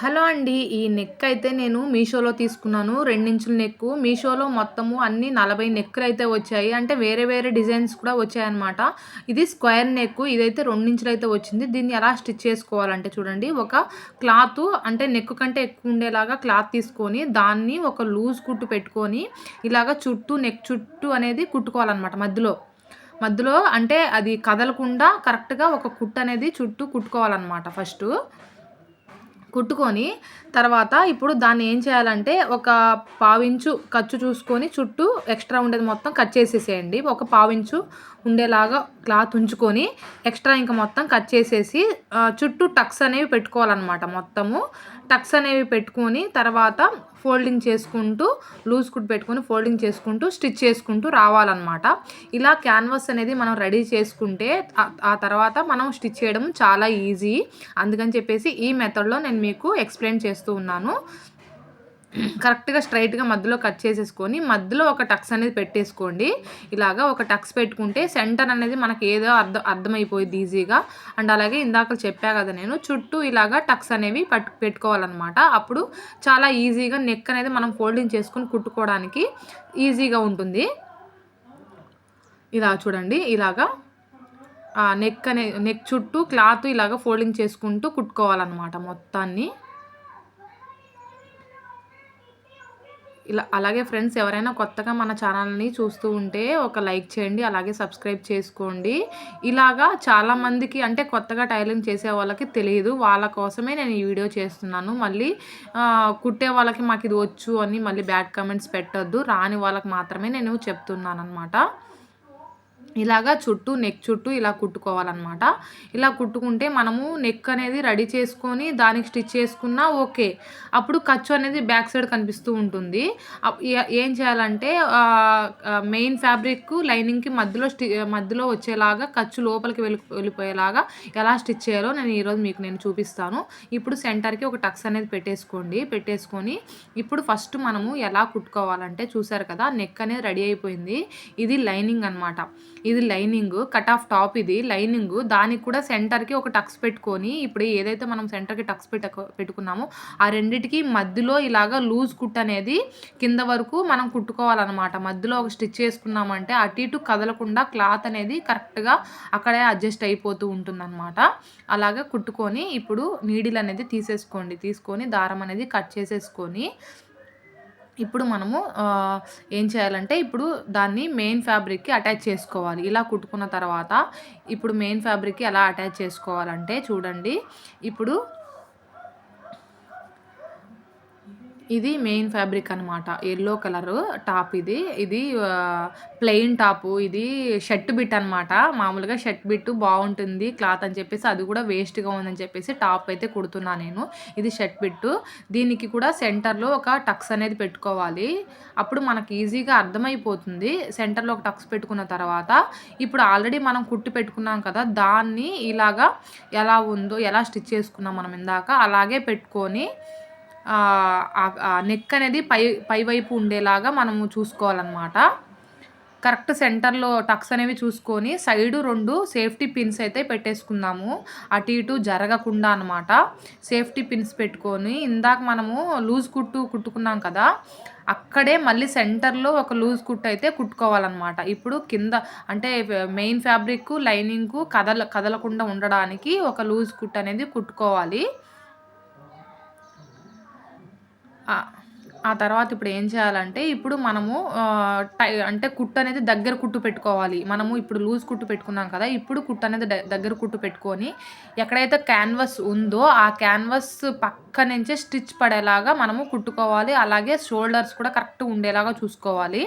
Hello అండి ఈ neck అయితే నేను మీషోలో తీసుకున్నాను. రెండించుల నెక్ మీషోలో మొత్తము అన్ని నలభై నెక్కులు అయితే వచ్చాయి. అంటే వేరే వేరే డిజైన్స్ కూడా వచ్చాయన్నమాట. ఇది స్క్వేర్ నెక్ ఇదైతే రెండించులు అయితే వచ్చింది. దీన్ని ఎలా స్టిచ్ చేసుకోవాలంటే చూడండి. ఒక క్లాత్ అంటే నెక్ కంటే ఎక్కువ ఉండేలాగా క్లాత్ తీసుకొని దాన్ని ఒక లూజ్ కుట్టు పెట్టుకొని ఇలాగ చుట్టూ నెక్ చుట్టూ అనేది కుట్టుకోవాలన్నమాట మధ్యలో. మధ్యలో అంటే అది కదలకుండా కరెక్ట్గా ఒక కుట్టు అనేది చుట్టూ కుట్టుకోవాలన్నమాట ఫస్ట్. కుట్టుకొని తర్వాత ఇప్పుడు దాన్ని ఏం చేయాలంటే ఒక పావించు ఖర్చు చూసుకొని చుట్టూ ఎక్స్ట్రా ఉండేది మొత్తం కట్ చేసేసేయండి. ఒక పావించు ఉండేలాగా క్లాత్ ఉంచుకొని ఎక్స్ట్రా ఇంకా మొత్తం కట్ చేసేసి చుట్టూ టక్స్ అనేవి పెట్టుకోవాలన్నమాట మొత్తము. టక్స్ అనేవి పెట్టుకొని తర్వాత ఫోల్డింగ్ చేసుకుంటూ లూజ్ కుట్ పెట్టుకొని ఫోల్డింగ్ చేసుకుంటూ స్టిచ్ చేసుకుంటూ రావాలన్నమాట. ఇలా క్యాన్వాస్ అనేది మనం రెడీ చేసుకుంటే ఆ తర్వాత మనం స్టిచ్ చేయడం చాలా ఈజీ. అందుకని చెప్పేసి ఈ మెథడ్లో నేను మీకు ఎక్స్ప్లెయిన్ చేస్తూ ఉన్నాను. కరెక్ట్గా స్ట్రైట్గా మధ్యలో కట్ చేసేసుకొని మధ్యలో ఒక టక్స్ అనేది పెట్టేసుకోండి. ఇలాగా ఒక టక్స్ పెట్టుకుంటే సెంటర్ అనేది మనకి ఏదో అర్థం అర్థమైపోయింది ఈజీగా. అండ్ అలాగే ఇందాక చెప్పా కదా నేను చుట్టూ ఇలాగా టక్స్ అనేవి పట్టు పెట్టుకోవాలన్నమాట. అప్పుడు చాలా ఈజీగా నెక్ అనేది మనం ఫోల్డింగ్ చేసుకొని కుట్టుకోవడానికి ఈజీగా ఉంటుంది. ఇలా చూడండి ఇలాగా నెక్ అనే నెక్ చుట్టూ క్లాత్ ఇలాగ ఫోల్డింగ్ చేసుకుంటూ కుట్టుకోవాలన్నమాట మొత్తాన్ని. ఇలా అలాగే ఫ్రెండ్స్ ఎవరైనా కొత్తగా మన ఛానల్ని చూస్తూ ఉంటే ఒక లైక్ చేయండి అలాగే సబ్స్క్రైబ్ చేసుకోండి. ఇలాగా చాలామందికి అంటే కొత్తగా టైలింగ్ చేసే వాళ్ళకి తెలియదు. వాళ్ళ కోసమే నేను ఈ వీడియో చేస్తున్నాను. మళ్ళీ కుట్టే వాళ్ళకి మాకు ఇది వచ్చు అని మళ్ళీ బ్యాడ్ కామెంట్స్ పెట్టొద్దు. రాని వాళ్ళకి మాత్రమే నేను చెప్తున్నాను అనమాట ఇలాగా చుట్టూ నెక్ చుట్టూ ఇలా కుట్టుకోవాలన్నమాట. ఇలా కుట్టుకుంటే మనము నెక్ అనేది రెడీ చేసుకొని దానికి స్టిచ్ చేసుకున్నా ఓకే. అప్పుడు ఖర్చు అనేది బ్యాక్ సైడ్ కనిపిస్తూ ఉంటుంది. ఏం చేయాలంటే మెయిన్ ఫ్యాబ్రిక్ లైనింగ్కి మధ్యలో స్టి మధ్యలో వచ్చేలాగా ఖర్చు లోపలికి వెళ్ళి వెళ్ళిపోయేలాగా ఎలా స్టిచ్ చేయాలో నేను ఈరోజు మీకు నేను చూపిస్తాను. ఇప్పుడు సెంటర్కి ఒక టక్స్ అనేది పెట్టేసుకోండి. పెట్టేసుకొని ఇప్పుడు ఫస్ట్ మనము ఎలా కుట్టుకోవాలంటే చూసారు కదా నెక్ అనేది రెడీ అయిపోయింది. ఇది లైనింగ్ అనమాట ఇది లైనింగ్ కట్ ఆఫ్ టాప్ ఇది లైనింగ్. దానికి కూడా సెంటర్కి ఒక టక్స్ పెట్టుకొని ఇప్పుడు ఏదైతే మనం సెంటర్కి టక్స్ పెట్ట పెట్టుకున్నామో ఆ రెండిటికి మధ్యలో ఇలాగా లూజ్ కుట్ అనేది కింద వరకు మనం కుట్టుకోవాలన్నమాట. మధ్యలో ఒక స్టిచ్ చేసుకున్నామంటే అటు ఇటు కదలకుండా క్లాత్ అనేది కరెక్ట్గా అక్కడే అడ్జస్ట్ అయిపోతూ ఉంటుందన్నమాట. అలాగే కుట్టుకొని ఇప్పుడు నీడిల్ అనేది తీసేసుకోండి. తీసుకొని దారం అనేది కట్ చేసేసుకొని ఇప్పుడు మనము ఏం చేయాలంటే ఇప్పుడు దాన్ని మెయిన్ ఫ్యాబ్రిక్కి అటాచ్ చేసుకోవాలి. ఇలా కుట్టుకున్న తర్వాత ఇప్పుడు మెయిన్ ఫ్యాబ్రిక్కి ఎలా అటాచ్ చేసుకోవాలంటే చూడండి. ఇప్పుడు ఇది మెయిన్ ఫ్యాబ్రిక్ అనమాట ఎల్లో కలర్ టాప్ ఇది. ఇది ప్లెయిన్ టాపు ఇది షర్ట్ బిట్ అనమాట మామూలుగా షర్ట్ బిట్ బాగుంటుంది క్లాత్ అని చెప్పేసి అది కూడా వేస్ట్గా ఉందని చెప్పేసి టాప్ అయితే కుడుతున్నా నేను. ఇది షర్ట్ బిట్టు దీనికి కూడా సెంటర్లో ఒక టక్స్ అనేది పెట్టుకోవాలి. అప్పుడు మనకి ఈజీగా అర్థమైపోతుంది. సెంటర్లో ఒక టక్స్ పెట్టుకున్న తర్వాత ఇప్పుడు ఆల్రెడీ మనం కుట్టి పెట్టుకున్నాం కదా దాన్ని ఇలాగా ఎలా ఉందో ఎలా స్టిచ్ చేసుకున్నాం మనం ఇందాక అలాగే పెట్టుకొని నెక్ అనేది పై పైవైపు ఉండేలాగా మనము చూసుకోవాలన్నమాట. కరెక్ట్ సెంటర్లో టక్స్ అనేవి చూసుకొని సైడు రెండు సేఫ్టీ పిన్స్ అయితే పెట్టేసుకుందాము. అటు ఇటు జరగకుండా అనమాట సేఫ్టీ పిన్స్ పెట్టుకొని ఇందాక మనము లూజ్ కుట్టు కుట్టుకున్నాం కదా అక్కడే మళ్ళీ సెంటర్లో ఒక లూజ్ కుట్టు అయితే కుట్టుకోవాలన్నమాట. ఇప్పుడు కింద అంటే మెయిన్ ఫ్యాబ్రిక్ లైనింగ్కు కదల కదలకుండా ఉండడానికి ఒక లూజ్ కుట్ అనేది కుట్టుకోవాలి. ఆ తర్వాత ఇప్పుడు ఏం చేయాలంటే ఇప్పుడు మనము టై అంటే కుట్టు అనేది దగ్గర కుట్టు పెట్టుకోవాలి. మనము ఇప్పుడు లూజ్ కుట్టు పెట్టుకున్నాం కదా ఇప్పుడు కుట్టు అనేది దగ్గర కుట్టు పెట్టుకొని ఎక్కడైతే క్యాన్వస్ ఉందో ఆ క్యాన్వస్ పక్క నుంచే స్టిచ్ పడేలాగా మనము కుట్టుకోవాలి. అలాగే షోల్డర్స్ కూడా కరెక్ట్ ఉండేలాగా చూసుకోవాలి.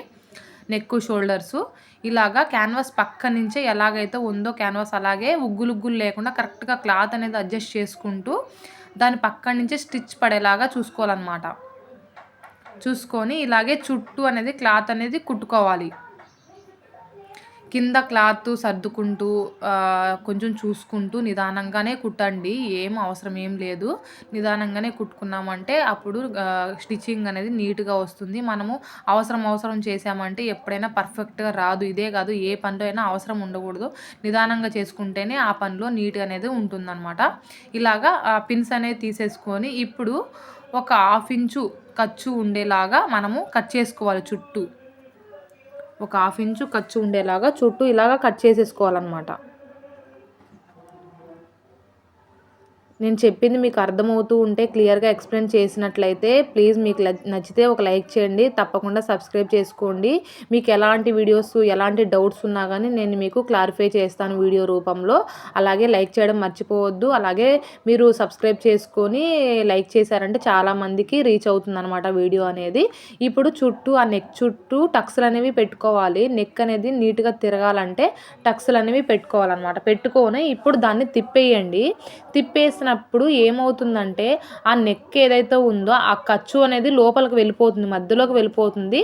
Neck shoulders. ఇలాగా క్యాన్వాస్ పక్క నుంచే ఎలాగైతే ఉందో క్యాన్వాస్ అలాగే ఉగ్గులుగ్గులు లేకుండా కరెక్ట్గా క్లాత్ అనేది అడ్జస్ట్ చేసుకుంటూ దాని పక్క నుంచే స్టిచ్ పడేలాగా చూసుకోవాలన్నమాట. చూసుకొని ఇలాగే చుట్టూ అనేది క్లాత్ అనేది కుట్టుకోవాలి. కింద క్లాత్ సర్దుకుంటూ కొంచెం చూసుకుంటూ నిదానంగానే కుట్టండి. ఏం అవసరం ఏం లేదు. నిదానంగానే కుట్టుకున్నామంటే అప్పుడు స్టిచ్చింగ్ అనేది నీట్గా వస్తుంది. మనము అవసరం అవసరం చేసామంటే ఎప్పుడైనా పర్ఫెక్ట్గా రాదు. ఇదే కాదు ఏ పనిలో అయినా అవసరం ఉండకూడదు. నిదానంగా చేసుకుంటేనే ఆ పనిలో నీట్గా అనేది ఉంటుందన్నమాట. ఇలాగా పిన్స్ అనేది తీసేసుకొని ఇప్పుడు ఒక హాఫ్ ఇంచు ఖర్చు ఉండేలాగా మనము కట్ చేసుకోవాలి చుట్టూ. ఒక హాఫ్ ఇంచు ఖర్చు ఉండేలాగా చుట్టూ ఇలాగా కట్ చేసేసుకోవాలన్నమాట. నేను చెప్పింది మీకు అర్థమవుతూ ఉంటే క్లియర్గా ఎక్స్ప్లెయిన్ చేసినట్లయితే ప్లీజ్ మీకు నచ్చితే ఒక లైక్ చేయండి తప్పకుండా సబ్స్క్రైబ్ చేసుకోండి. మీకు ఎలాంటి వీడియోస్ ఎలాంటి డౌట్స్ ఉన్నా కానీ నేను మీకు క్లారిఫై చేస్తాను వీడియో రూపంలో. అలాగే లైక్ చేయడం మర్చిపోవద్దు. అలాగే మీరు సబ్స్క్రైబ్ చేసుకొని లైక్ చేశారంటే చాలామందికి రీచ్ అవుతుందన్నమాట వీడియో అనేది. ఇప్పుడు చుట్టూ ఆ నెక్ చుట్టూ టక్స్లు అనేవి పెట్టుకోవాలి. నెక్ అనేది నీట్గా తిరగాలంటే టక్స్లు అనేవి పెట్టుకోవాలన్నమాట. పెట్టుకొని ఇప్పుడు దాన్ని తిప్పేయండి. తిప్పేసిన చేసినప్పుడు ఏమవుతుందంటే ఆ నెక్ ఏదైతే ఉందో ఆ ఖర్చు అనేది లోపలికి వెళ్ళిపోతుంది మధ్యలోకి వెళ్ళిపోతుంది.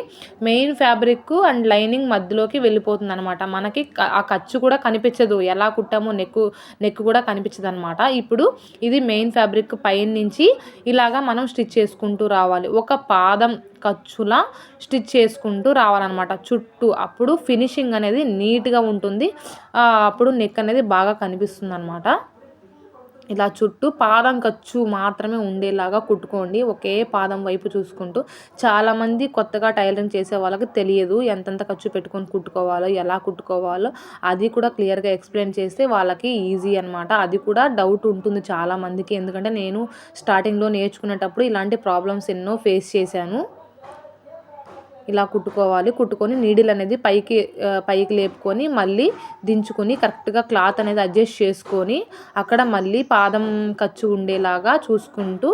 మెయిన్ ఫ్యాబ్రిక్ అండ్ లైనింగ్ మధ్యలోకి వెళ్ళిపోతుంది అనమాట మనకి ఆ ఖర్చు కూడా కనిపించదు. ఎలా కుట్టామో నెక్ నెక్ కూడా కనిపించదు అనమాట ఇప్పుడు ఇది మెయిన్ ఫ్యాబ్రిక్ పైన నుంచి ఇలాగా మనం స్టిచ్ చేసుకుంటూ రావాలి. ఒక పాదం ఖర్చులా స్టిచ్ చేసుకుంటూ రావాలన్నమాట. చుట్టూ అప్పుడు ఫినిషింగ్ అనేది నీట్గా ఉంటుంది. అప్పుడు నెక్ అనేది బాగా కనిపిస్తుంది అనమాట ఇలా చుట్టూ పాదం ఖర్చు మాత్రమే ఉండేలాగా కుట్టుకోండి. ఒకే పాదం వైపు చూసుకుంటూ చాలామంది కొత్తగా టైలరింగ్ చేసే వాళ్ళకి తెలియదు ఎంతెంత ఖర్చు పెట్టుకొని కుట్టుకోవాలో ఎలా కుట్టుకోవాలో. అది కూడా క్లియర్గా ఎక్స్ప్లెయిన్ చేస్తే వాళ్ళకి ఈజీ అనమాట అది కూడా డౌట్ ఉంటుంది చాలామందికి ఎందుకంటే నేను స్టార్టింగ్లో నేర్చుకునేటప్పుడు ఇలాంటి ప్రాబ్లమ్స్ ఎన్నో ఫేస్ చేశాను. ఇలా కుట్టుకోవాలి. కుట్టుకొని నీడిల్ అనేది పైకి పైకి లేపుకొని మళ్ళీ దించుకొని కరెక్ట్గా క్లాత్ అనేది అడ్జస్ట్ చేసుకొని అక్కడ మళ్ళీ పాదం ఖర్చు ఉండేలాగా చూసుకుంటూ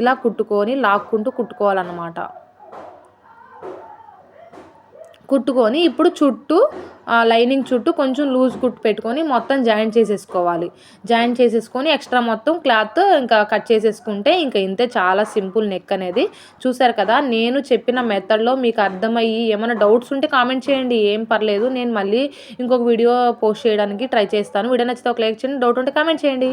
ఇలా కుట్టుకొని లాక్కుంటూ కుట్టుకోవాలన్నమాట. కుట్టుకొని ఇప్పుడు చుట్టూ లైనింగ్ చుట్టూ కొంచెం లూజ్ కుట్టు పెట్టుకొని మొత్తం జాయింట్ చేసేసుకోవాలి. జాయింట్ చేసేసుకొని ఎక్స్ట్రా మొత్తం క్లాత్ ఇంకా కట్ చేసేసుకుంటే ఇంకా ఇంతే చాలా సింపుల్ నెక్ అనేది. చూసారు కదా నేను చెప్పిన మెథడ్లో మీకు అర్థమయ్యి ఏమైనా డౌట్స్ ఉంటే కామెంట్ చేయండి. ఏం పర్లేదు నేను మళ్ళీ ఇంకొక వీడియో పోస్ట్ చేయడానికి ట్రై చేస్తాను. వీడియో నచ్చితే ఒక లైక్ చేయండి డౌట్ ఉంటే కామెంట్ చేయండి.